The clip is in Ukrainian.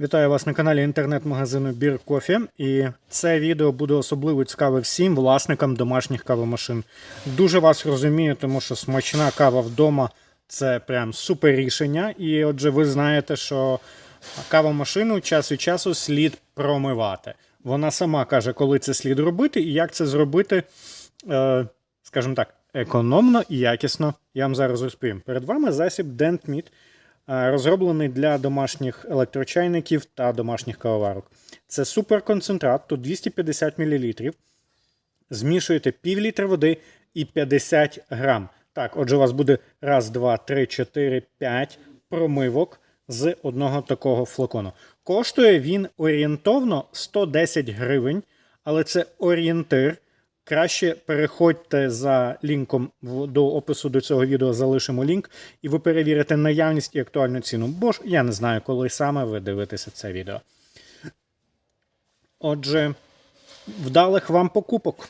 Вітаю вас на каналі інтернет-магазину Бір Кофі. І це відео буде особливо цікаве всім власникам домашніх кавомашин. Дуже вас розумію, тому що смачна кава вдома це прям супер рішення. І отже, ви знаєте, що кавомашину час від часу слід промивати. Вона сама каже, коли це слід робити і як це зробити, е, скажімо так, економно і якісно. Я вам зараз розповім. Перед вами засіб DentMeat, розроблений для домашніх електрочайників та домашніх кавоварок. Це суперконцентрат, тут 250 мл. Змішуєте пів літра води і 50 грам. Так, отже, у вас буде раз, два, три, чотири, п'ять промивок з одного такого флакону. Коштує він орієнтовно 110 гривень, але це орієнтир. Краще переходьте за лінком до опису до цього відео, залишимо лінк, і ви перевірите наявність і актуальну ціну. Бо ж я не знаю, коли саме ви дивитеся це відео. Отже, вдалих вам покупок.